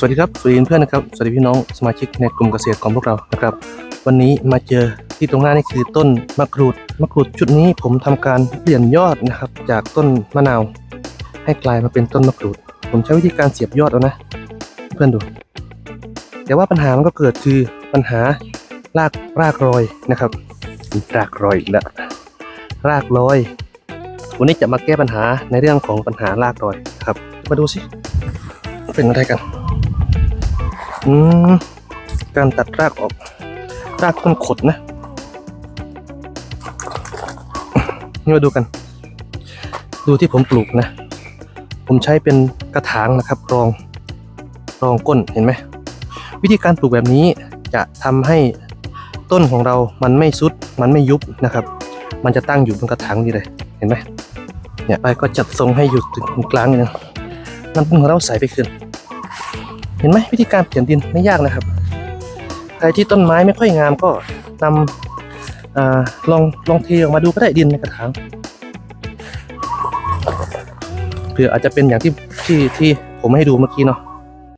สวัสดีครับสวัสดีเพื่อนนะครับสวัสดีพี่น้องสมาชิกในกลุ่มเกษตรของพวกเรานะครับ วันนี้มาเจอที่ตรงหน้านี่คือต้นมะกรูดมะกรูดชุดนี้ผมทำการเปลี่ยนยอดนะครับจากต้นมะนาว ให้กลายมาเป็นต้นมะกรูด ผมใช้วิธีการเสียบยอดเอานะ เพื่อนดูแต่ว่าปัญหามันก็เกิดคือปัญหารากรากรอยนะครับรากรอยอีกแล้วรากรอย วันนี้จะมาแก้ปัญหาในเรื่องของปัญหารากรอยนะครับ มาดูสิเป็นอะไรกัน อืมการตัดรากออก รากต้นขดนะนี่มาดูกัน ดูที่ผมปลูกนะ ผมใช้เป็นกระถางนะครับรองรองก้นเห็นไหมวิธีการปลูกแบบนี้จะทำให้ต้นของเรามันไม่ซุด มันไม่ยุบนะครับ มันจะตั้งอยู่บนกระถางนี่เลย เห็นไหมเนี่ยไปก็จัดทรงให้อยู่ถึงกลางนี่นะน้ำพึ่งของเราใส่ไปขึ้น เห็นไหมวิธีการเปลี่ยนดินไม่ยากนะครับใครที่ต้นไม้ไม่ค่อยงามก็นำอลองลองเทออกมาดูก็ได้ดินในกระถางเผื่ออาจจะเป็นอย่างที่ที่ที่ผมให้ดูเมื่อกี้เนาะ